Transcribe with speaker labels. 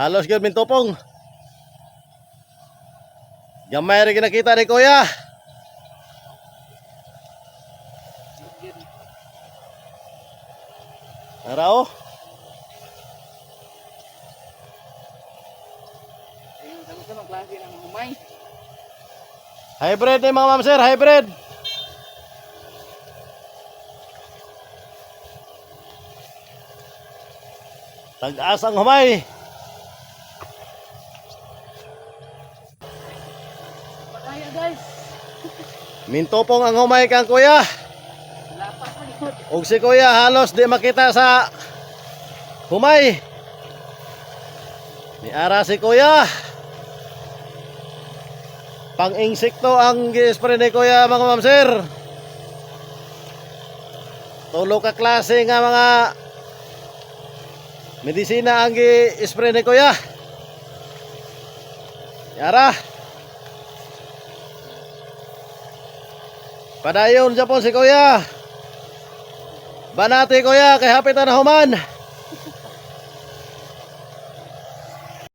Speaker 1: Halos gyud min tupong. Gamay rin nakita ni Kuya. Tara oh.
Speaker 2: Ng humay.
Speaker 1: Hybrid ni mga ma'am sir, hybrid. Tag-asang humay.
Speaker 2: Pataya guys.
Speaker 1: Mintopong ang humay kang kuya. Ug si kuya halos di makita sa humay. Ni ara si kuya. Pang insekto ang gi-spray ni kuya mga ma'am sir. Tulo ka klase nga mga medisina ang gi-spray ni kuya. Yara. Padayon Japon si kuya. Banati kuya kay hapit na human.